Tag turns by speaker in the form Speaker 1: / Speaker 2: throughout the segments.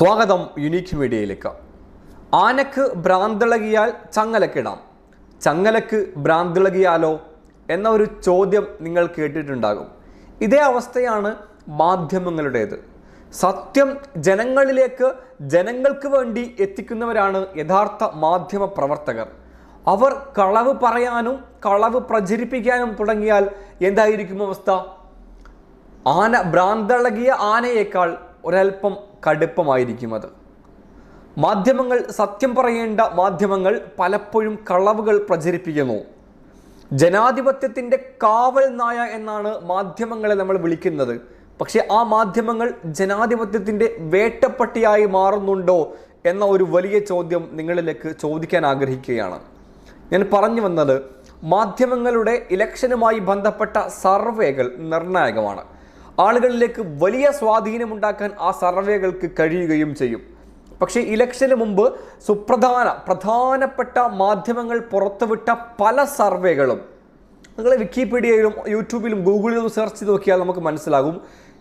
Speaker 1: സ്വാഗതം യുണീക്ക് മീഡിയയിലേക്ക് ആനക്ക് ഭ്രാന്തിളകിയാൽ ചങ്ങലക്കിടാം. ചങ്ങലക്ക് ഭ്രാന്തിളകിയാലോ എന്ന ഒരു ചോദ്യം നിങ്ങൾ കേട്ടിട്ടുണ്ടാകും. ഇതേ അവസ്ഥയാണ് മാധ്യമങ്ങളുടേത്. സത്യം ജനങ്ങളിലേക്ക് ജനങ്ങൾക്ക് വേണ്ടി എത്തിക്കുന്നവരാണ് യഥാർത്ഥ മാധ്യമ പ്രവർത്തകർ. അവർ കളവ് പറയാനും കളവ് പ്രചരിപ്പിക്കാനും തുടങ്ങിയാൽ എന്തായിരിക്കും അവസ്ഥ? ആന ഭ്രാന്തളകിയ ആനയേക്കാൾ ഒരൽപ്പം കടുപ്പമായിരിക്കും അത്. മാധ്യമങ്ങൾ സത്യം പറയേണ്ട മാധ്യമങ്ങൾ പലപ്പോഴും കളവുകൾ പ്രചരിപ്പിക്കുന്നു. ജനാധിപത്യത്തിന്റെ കാവൽ നായ എന്നാണ് മാധ്യമങ്ങളെ നമ്മൾ വിളിക്കുന്നത്. പക്ഷേ ആ മാധ്യമങ്ങൾ ജനാധിപത്യത്തിന്റെ വേട്ടപ്പട്ടിയായി മാറുന്നുണ്ടോ എന്ന ഒരു വലിയ ചോദ്യം നിങ്ങളിലേക്ക് ചോദിക്കാൻ ആഗ്രഹിക്കുകയാണ്. ഞാൻ പറഞ്ഞു വന്നത് മാധ്യമങ്ങളുടെ ഇലക്ഷനുമായി ബന്ധപ്പെട്ട സർവേകൾ നിർണായകമാണ്. ആളുകളിലേക്ക് വലിയ സ്വാധീനമുണ്ടാക്കാൻ ആ സർവേകൾക്ക് കഴിയുകയും ചെയ്യും. പക്ഷേ ഇലക്ഷന് മുമ്പ് സുപ്രധാന പ്രധാനപ്പെട്ട മാധ്യമങ്ങൾ പുറത്തുവിട്ട പല സർവേകളും നിങ്ങൾ വിക്കിപീഡിയയിലും യൂട്യൂബിലും ഗൂഗിളിലും സെർച്ച് ചെയ്ത് നോക്കിയാൽ നമുക്ക് മനസ്സിലാകും.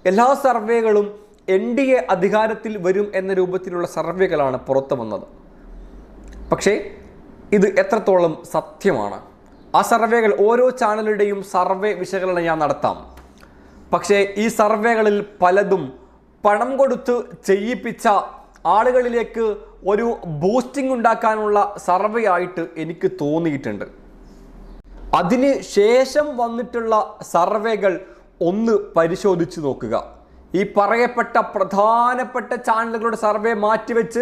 Speaker 1: എല്ലാ സർവേകളും എൻ ഡി എ അധികാരത്തിൽ വരും എന്ന രൂപത്തിലുള്ള സർവേകളാണ് പുറത്തു വന്നത്. പക്ഷേ ഇത് എത്രത്തോളം സത്യമാണ്? ആ സർവേകൾ ഓരോ ചാനലുടെയും സർവേ വിശകലനം ഞാൻ നടത്താം. പക്ഷേ ഈ സർവേകളിൽ പലതും പണം കൊടുത്ത് ചെയ്യിപ്പിച്ച ആളുകളിലേക്ക് ഒരു ബൂസ്റ്റിംഗ് ഉണ്ടാക്കാനുള്ള സർവേ ആയിട്ട് എനിക്ക് തോന്നിയിട്ടുണ്ട്. അതിന് ശേഷം വന്നിട്ടുള്ള സർവേകൾ ഒന്ന് പരിശോധിച്ച് നോക്കുക. ഈ പറയപ്പെട്ട പ്രധാനപ്പെട്ട ചാനലുകളുടെ സർവേ മാറ്റിവെച്ച്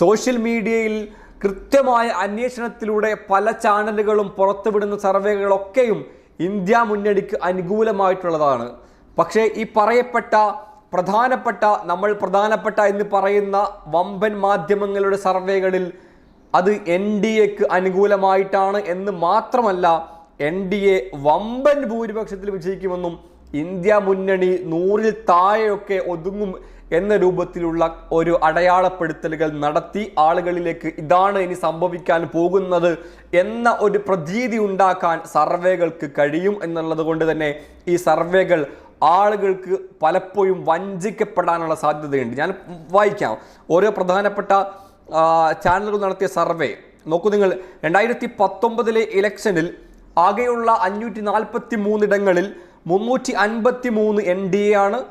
Speaker 1: സോഷ്യൽ മീഡിയയിൽ കൃത്യമായ അന്വേഷണത്തിലൂടെ പല ചാനലുകളും പുറത്തുവിടുന്ന സർവേകളൊക്കെയും ഇന്ത്യ മുന്നണിക്ക് അനുകൂലമായിട്ടുള്ളതാണ്. പക്ഷേ ഈ പറയപ്പെട്ട പ്രധാനപ്പെട്ട നമ്മൾ പ്രധാനപ്പെട്ട എന്ന് പറയുന്ന വമ്പൻ മാധ്യമങ്ങളുടെ സർവേകളിൽ അത് എൻ ഡി എക്ക് അനുകൂലമായിട്ടാണ് എന്ന് മാത്രമല്ല എൻ ഡി എ വമ്പൻ ഭൂരിപക്ഷത്തിൽ വിജയിക്കുമെന്നും ഇന്ത്യ മുന്നണി നൂറിൽ താഴെയൊക്കെ ഒതുങ്ങും എന്ന രൂപത്തിലുള്ള ഒരു അടയാളപ്പെടുത്തലുകൾ നടത്തി ആളുകളിലേക്ക് ഇതാണ് ഇനി സംഭവിക്കാൻ പോകുന്നത് എന്ന ഒരു പ്രതീതി ഉണ്ടാക്കാൻ സർവേകൾക്ക് കഴിയും എന്നുള്ളത് കൊണ്ട് തന്നെ ഈ സർവേകൾ ആളുകൾക്ക് പലപ്പോഴും വഞ്ചിക്കപ്പെടാനുള്ള സാധ്യതയുണ്ട്. ഞാൻ വായിക്കാം. ഓരോ പ്രധാനപ്പെട്ട ചാനലുകൾ നടത്തിയ സർവേ. നോക്കൂ നിങ്ങൾ രണ്ടായിരത്തി പത്തൊമ്പതിലെ ഇലക്ഷനിൽ ആകെയുള്ള അഞ്ഞൂറ്റി നാൽപ്പത്തി മൂന്നിടങ്ങളിൽ മുന്നൂറ്റി അൻപത്തി മൂന്ന് എൻ ഡി എ ആണ്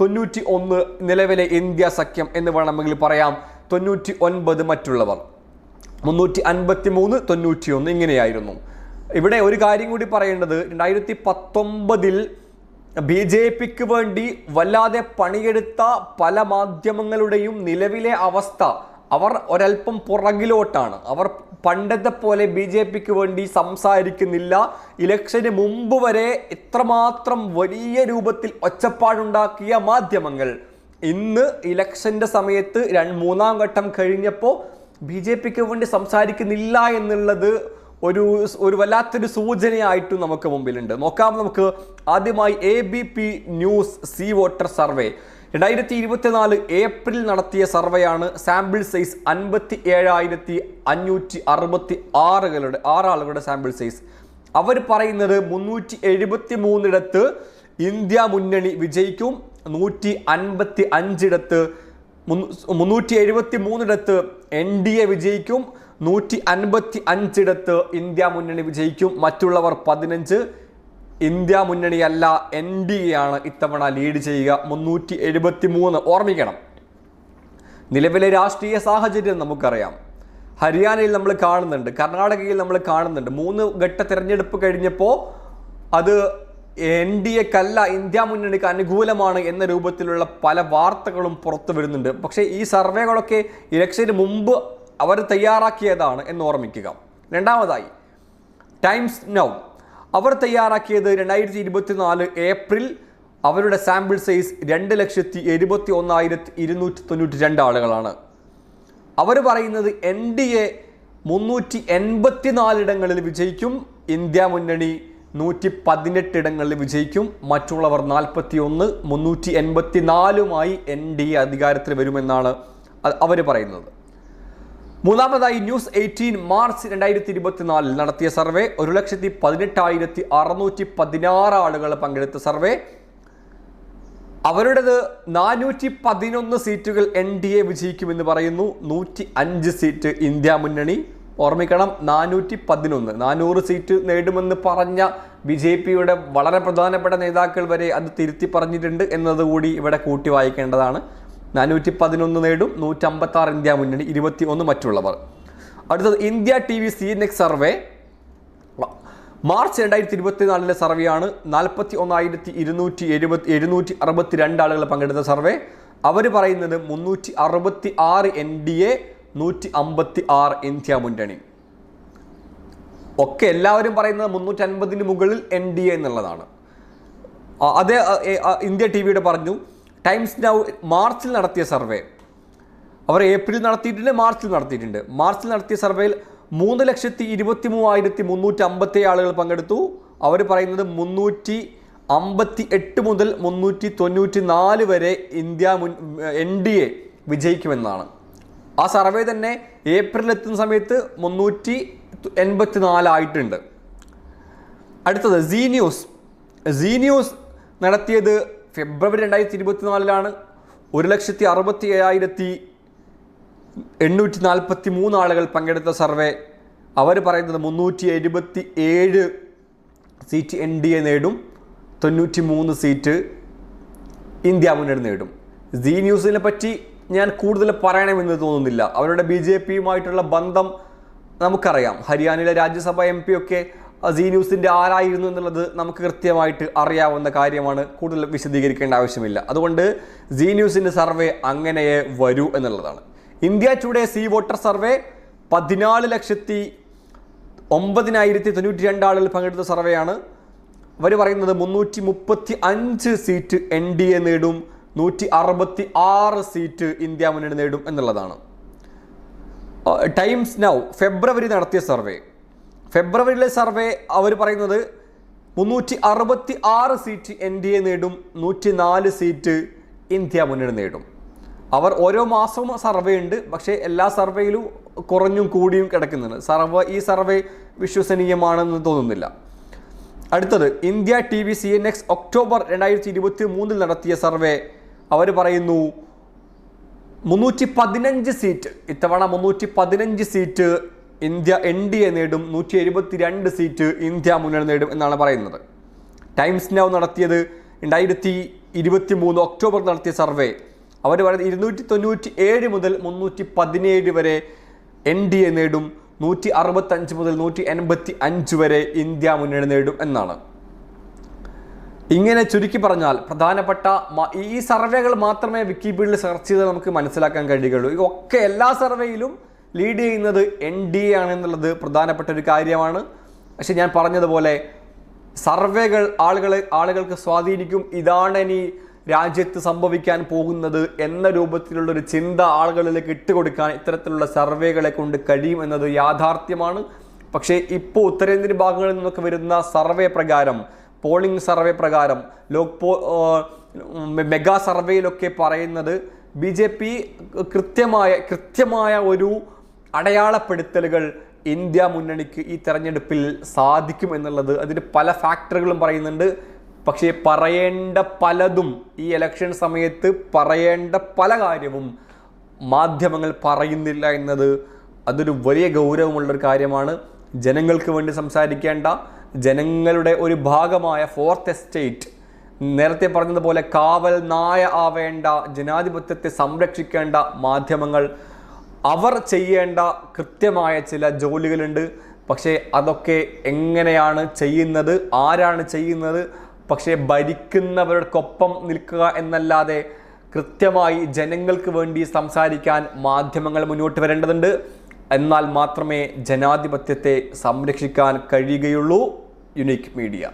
Speaker 1: തൊണ്ണൂറ്റി ഒന്ന് നിലവിലെ ഇന്ത്യ സഖ്യം എന്ന് വേണമെങ്കിൽ പറയാം. തൊണ്ണൂറ്റി ഒൻപത് മറ്റുള്ളവർ. മുന്നൂറ്റി അൻപത്തി മൂന്ന് തൊണ്ണൂറ്റി ഒന്ന് ഇങ്ങനെയായിരുന്നു. ഇവിടെ ഒരു കാര്യം കൂടി പറയേണ്ടത് രണ്ടായിരത്തി പത്തൊമ്പതിൽ ബി ജെ പിക്ക് വേണ്ടി വല്ലാതെ പണിയെടുത്ത പല മാധ്യമങ്ങളുടെയും നിലവിലെ അവസ്ഥ അവർ ഒരൽപ്പം പുറകിലോട്ടാണ്. അവർ പണ്ടത്തെ പോലെ ബി ജെ പിക്ക് വേണ്ടി സംസാരിക്കുന്നില്ല. ഇലക്ഷന് മുമ്പ് വരെ ഇത്രമാത്രം വലിയ രൂപത്തിൽ ഒച്ചപ്പാടുണ്ടാക്കിയ മാധ്യമങ്ങൾ. ഇന്ന് ഇലക്ഷന്റെ സമയത്ത് രണ്ട് മൂന്നാം ഘട്ടം കഴിഞ്ഞപ്പോൾ ബി ജെ പിക്ക് വേണ്ടി സംസാരിക്കുന്നില്ല എന്നുള്ളത് ഒരു ഒരു വല്ലാത്തൊരു സൂചനയായിട്ടും നമുക്ക് മുമ്പിലുണ്ട്. നോക്കാം നമുക്ക് ആദ്യമായി A B P news C voter survey രണ്ടായിരത്തി ഇരുപത്തിനാല് ഏപ്രിൽ നടത്തിയ സർവേയാണ് സാമ്പിൾ സൈസ് അൻപത്തി ഏഴായിരത്തി അഞ്ഞൂറ്റി അറുപത്തി ആറുകളുടെ ആറാളുകളുടെ സാമ്പിൾ സൈസ് അവർ പറയുന്നത് മുന്നൂറ്റി എഴുപത്തി മൂന്നിടത്ത് ഇന്ത്യ മുന്നണി വിജയിക്കും നൂറ്റി അൻപത്തി അഞ്ചിടത്ത് മുന്നൂറ്റി എഴുപത്തി മൂന്നിടത്ത് എൻ ഡി എ വിജയിക്കും നൂറ്റി അൻപത്തി അഞ്ചിടത്ത് ഇന്ത്യ മുന്നണി വിജയിക്കും. മറ്റുള്ളവർ പതിനഞ്ച്. ഇന്ത്യ മുന്നണിയല്ല എൻ ഡി എ ആണ് ഇത്തവണ ലീഡ് ചെയ്യുക. മുന്നൂറ്റി എഴുപത്തി മൂന്ന് ഓർമ്മിക്കണം. നിലവിലെ രാഷ്ട്രീയ സാഹചര്യം നമുക്കറിയാം. ഹരിയാനയിൽ നമ്മൾ കാണുന്നുണ്ട് കർണാടകയിൽ നമ്മൾ കാണുന്നുണ്ട്. മൂന്ന് ഘട്ട തിരഞ്ഞെടുപ്പ് കഴിഞ്ഞപ്പോൾ അത് എൻ ഡി എക്കല്ല ഇന്ത്യ മുന്നണിക്ക് അനുകൂലമാണ് എന്ന രൂപത്തിലുള്ള പല വാർത്തകളും പുറത്തു വരുന്നുണ്ട്. പക്ഷേ ഈ സർവേകളൊക്കെ ഇലക്ഷന് മുമ്പ് അവർ തയ്യാറാക്കിയതാണ് എന്ന് ഓർമ്മിക്കുക. രണ്ടാമതായി ടൈംസ് നൗ. അവർ തയ്യാറാക്കിയത് രണ്ടായിരത്തി ഇരുപത്തിനാല് ഏപ്രിൽ. അവരുടെ സാമ്പിൾ സൈസ് രണ്ട് ലക്ഷത്തി എഴുപത്തി ഒന്നായിരത്തി ഇരുന്നൂറ്റി തൊണ്ണൂറ്റി രണ്ട് ആളുകളാണ്. അവർ പറയുന്നത് എൻ ഡി എ മുന്നൂറ്റി എൺപത്തി നാലിടങ്ങളിൽ വിജയിക്കും ഇന്ത്യ മുന്നണി നൂറ്റി പതിനെട്ട് ഇടങ്ങളിൽ വിജയിക്കും മറ്റുള്ളവർ നാൽപ്പത്തി ഒന്ന് മുന്നൂറ്റി എൺപത്തി നാലുമായി എൻ ഡി എ അധികാരത്തിൽ വരുമെന്നാണ് അവർ പറയുന്നത്. മൂന്നാമതായി ന്യൂസ് എയ്റ്റീൻ മാർച്ച് രണ്ടായിരത്തി ഇരുപത്തിനാലിൽ നടത്തിയ സർവേ. ഒരു ലക്ഷത്തി പതിനെട്ടായിരത്തി അറുന്നൂറ്റി പതിനാറ് ആളുകൾ പങ്കെടുത്ത സർവേ. അവരുടേത് നാനൂറ്റി പതിനൊന്ന് സീറ്റുകൾ എൻ ഡി എ വിജയിക്കുമെന്ന് പറയുന്നു. നൂറ്റി അഞ്ച് സീറ്റ് ഇന്ത്യ മുന്നണി. ഓർമ്മിക്കണം നാനൂറ്റി പതിനൊന്ന്. നാനൂറ് സീറ്റ് നേടുമെന്ന് പറഞ്ഞ ബി ജെ പിയുടെ വളരെ പ്രധാനപ്പെട്ട നേതാക്കൾ വരെ അത് തിരുത്തി പറഞ്ഞിട്ടുണ്ട് എന്നതുകൂടി ഇവിടെ കൂട്ടി വായിക്കേണ്ടതാണ്. നാനൂറ്റി പതിനൊന്ന് നേടും നൂറ്റമ്പത്തി ആറ് ഇന്ത്യ മുന്നണി ഇരുപത്തി ഒന്ന് മറ്റുള്ളവർ. അടുത്തത് India T V C NX survey. March രണ്ടായിരത്തി ഇരുപത്തിനാലിലെ സർവേയാണ് നാൽപ്പത്തി ഒന്നായിരത്തി ഇരുന്നൂറ്റി എഴുപത്തി എഴുന്നൂറ്റി അറുപത്തി രണ്ട് ആളുകൾ പങ്കെടുത്ത സർവേ. അവർ പറയുന്നത് മുന്നൂറ്റി അറുപത്തി ആറ് എൻ ഡി എ നൂറ്റി അമ്പത്തി ആറ് ഇന്ത്യ മുന്നണി. ഒക്കെ എല്ലാവരും പറയുന്നത് മുന്നൂറ്റി അൻപതിന് മുകളിൽ എൻ ഡി എ എന്നുള്ളതാണ്. അതേ ഇന്ത്യ ടി വിയുടെ പറഞ്ഞു. ടൈംസ് നൗ മാർച്ചിൽ നടത്തിയ സർവേ. അവർ ഏപ്രിൽ നടത്തിയിട്ടുണ്ട് മാർച്ചിൽ നടത്തിയിട്ടുണ്ട്. മാർച്ചിൽ നടത്തിയ സർവേയിൽ മൂന്ന് ലക്ഷത്തി ഇരുപത്തി മൂവായിരത്തി മുന്നൂറ്റി അമ്പത്തി ആളുകൾ പങ്കെടുത്തു. അവർ പറയുന്നത് മുന്നൂറ്റി അമ്പത്തി എട്ട് മുതൽ മുന്നൂറ്റി തൊണ്ണൂറ്റി നാല് വരെ ഇന്ത്യ മുൻ എൻ ഡി എ വിജയിക്കുമെന്നാണ്. ആ സർവേ തന്നെ ഏപ്രിൽ എത്തുന്ന സമയത്ത് മുന്നൂറ്റി എൺപത്തി നാലായിട്ടുണ്ട് അടുത്തത് സി ന്യൂസ്. സി ന്യൂസ് നടത്തിയത് ഫെബ്രുവരി രണ്ടായിരത്തി ഇരുപത്തിനാലിലാണ് ഒരു ലക്ഷത്തി അറുപത്തി ഏഴായിരത്തി എണ്ണൂറ്റി നാൽപ്പത്തി മൂന്ന് ആളുകൾ പങ്കെടുത്ത സർവേ. അവർ പറയുന്നത് മുന്നൂറ്റി എഴുപത്തി ഏഴ് സീറ്റ് എൻ ഡി എ നേടും തൊണ്ണൂറ്റി മൂന്ന് സീറ്റ് ഇന്ത്യ മുന്നണി നേടും. സി ന്യൂസിനെ പറ്റി ഞാൻ കൂടുതൽ പറയണമെന്ന് തോന്നുന്നില്ല. അവരുടെ ബി ജെ പിയുമായിട്ടുള്ള ബന്ധം നമുക്കറിയാം. ഹരിയാനയിലെ രാജ്യസഭ എം പി ഒക്കെ സി ന്യൂസിന്റെ ആരായിരുന്നു എന്നുള്ളത് നമുക്ക് കൃത്യമായിട്ട് അറിയാവുന്ന കാര്യമാണ്. കൂടുതൽ വിശദീകരിക്കേണ്ട ആവശ്യമില്ല. അതുകൊണ്ട് സീ ന്യൂസിന്റെ സർവേ അങ്ങനെയേ വരൂ എന്നുള്ളതാണ്. India today C voter survey പതിനാല് ലക്ഷത്തി ഒമ്പതിനായിരത്തി തൊണ്ണൂറ്റി രണ്ട് ആളുകൾ പങ്കെടുത്ത സർവേയാണ്. അവർ പറയുന്നത് മുന്നൂറ്റി മുപ്പത്തി അഞ്ച് സീറ്റ് എൻ ഡി എ നേടും നൂറ്റി അറുപത്തി ആറ് സീറ്റ് ഇന്ത്യ മുന്നണി നേടും എന്നുള്ളതാണ്. ടൈംസ് നൗ ഫെബ്രുവരി നടത്തിയ സർവേ. ഫെബ്രുവരിയിലെ സർവേ അവർ പറയുന്നത് മുന്നൂറ്റി അറുപത്തി ആറ് സീറ്റ് എൻ ഡി എ നേടും നൂറ്റി നാല് സീറ്റ് ഇന്ത്യ മുന്നണി നേടും. അവർ ഓരോ മാസവും സർവേ ഉണ്ട് പക്ഷേ എല്ലാ സർവേയിലും കുറഞ്ഞും കൂടിയും കിടക്കുന്നുണ്ട്. സർവ ഈ സർവേ വിശ്വസനീയമാണെന്ന് തോന്നുന്നില്ല. അടുത്തത് India T V C N X October രണ്ടായിരത്തി ഇരുപത്തി മൂന്നിൽ നടത്തിയ സർവേ അവർ പറയുന്നു മുന്നൂറ്റി പതിനഞ്ച് സീറ്റ് ഇത്തവണ മുന്നൂറ്റി പതിനഞ്ച് seat India N D A നേടും നൂറ്റി എഴുപത്തി രണ്ട് സീറ്റ് ഇന്ത്യ മുന്നണി നേടും എന്നാണ് പറയുന്നത്. ടൈംസ് നൗ നടത്തിയത് രണ്ടായിരത്തി ഇരുപത്തി മൂന്ന് ഒക്ടോബർ നടത്തിയ സർവേ. അവർ പറയുന്നത് ഇരുന്നൂറ്റി തൊണ്ണൂറ്റി ഏഴ് മുതൽ മുന്നൂറ്റി പതിനേഴ് വരെ എൻ ഡി എ നേടും നൂറ്റി അറുപത്തഞ്ച് മുതൽ നൂറ്റി എൺപത്തി അഞ്ച് വരെ ഇന്ത്യ മുന്നണി നേടും എന്നാണ്. ഇങ്ങനെ ചുരുക്കി പറഞ്ഞാൽ പ്രധാനപ്പെട്ട ഈ സർവേകൾ മാത്രമേ വിക്കിപീഡിയയിൽ സെർച്ച് ചെയ്ത് നമുക്ക് മനസ്സിലാക്കാൻ കഴിയുകയുള്ളൂ. ഇതൊക്കെ എല്ലാ സർവേയിലും ലീഡ് ചെയ്യുന്നത് എൻ ഡി എ ആണെന്നുള്ളത് പ്രധാനപ്പെട്ട ഒരു കാര്യമാണ്. പക്ഷെ ഞാൻ പറഞ്ഞതുപോലെ സർവേകൾ ആളുകളെ ആളുകൾക്ക് സ്വാധീനിക്കും. ഇതാണ് ഇനി രാജ്യത്ത് സംഭവിക്കാൻ പോകുന്നത് എന്ന രൂപത്തിലുള്ള ഒരു ചിന്ത ആളുകളിലേക്ക് ഇട്ടുകൊടുക്കാൻ ഇത്തരത്തിലുള്ള സർവേകളെ കൊണ്ട് കഴിയും എന്നത് യാഥാർത്ഥ്യമാണ്. പക്ഷേ ഇപ്പോൾ ഉത്തരേന്ത്യൻ ഭാഗങ്ങളിൽ നിന്നൊക്കെ വരുന്ന സർവേ പ്രകാരം പോളിംഗ് സർവേ പ്രകാരം ലോക് പോ മെഗാ സർവേയിലൊക്കെ പറയുന്നത് ബി ജെ പി കൃത്യമായ കൃത്യമായ ഒരു അടയാളപ്പെടുത്തലുകൾ ഇന്ത്യ മുന്നണിക്ക് ഈ തെരഞ്ഞെടുപ്പിൽ സാധിക്കും എന്നുള്ളത് അതിന് പല ഫാക്ടറുകളും പറയുന്നുണ്ട്. പക്ഷേ പറയേണ്ട പലതും ഈ ഇലക്ഷൻ സമയത്ത് പറയേണ്ട പല കാര്യവും മാധ്യമങ്ങൾ പറയുന്നില്ല എന്നത് അതൊരു വലിയ ഗൗരവമുള്ളൊരു കാര്യമാണ്. ജനങ്ങൾക്ക് വേണ്ടി സംസാരിക്കേണ്ട ജനങ്ങളുടെ ഒരു ഭാഗമായ ഫോർത്ത് എസ്റ്റേറ്റ് നേരത്തെ പറഞ്ഞതുപോലെ കാവൽ നായ ആവേണ്ട ജനാധിപത്യത്തെ സംരക്ഷിക്കേണ്ട മാധ്യമങ്ങൾ അവർ ചെയ്യേണ്ട കൃത്യമായ ചില ജോലികളുണ്ട്. പക്ഷേ അതൊക്കെ എങ്ങനെയാണ് ചെയ്യുന്നത്? ആരാണ് ചെയ്യുന്നത്? പക്ഷേ ഭരിക്കുന്നവർക്കൊപ്പം നിൽക്കുക എന്നല്ലാതെ കൃത്യമായി ജനങ്ങൾക്ക് വേണ്ടി സംസാരിക്കാൻ മാധ്യമങ്ങൾ മുന്നോട്ട് വരേണ്ടതുണ്ട്. എന്നാൽ മാത്രമേ ജനാധിപത്യത്തെ സംരക്ഷിക്കാൻ കഴിയുകയുള്ളൂ. Unique media.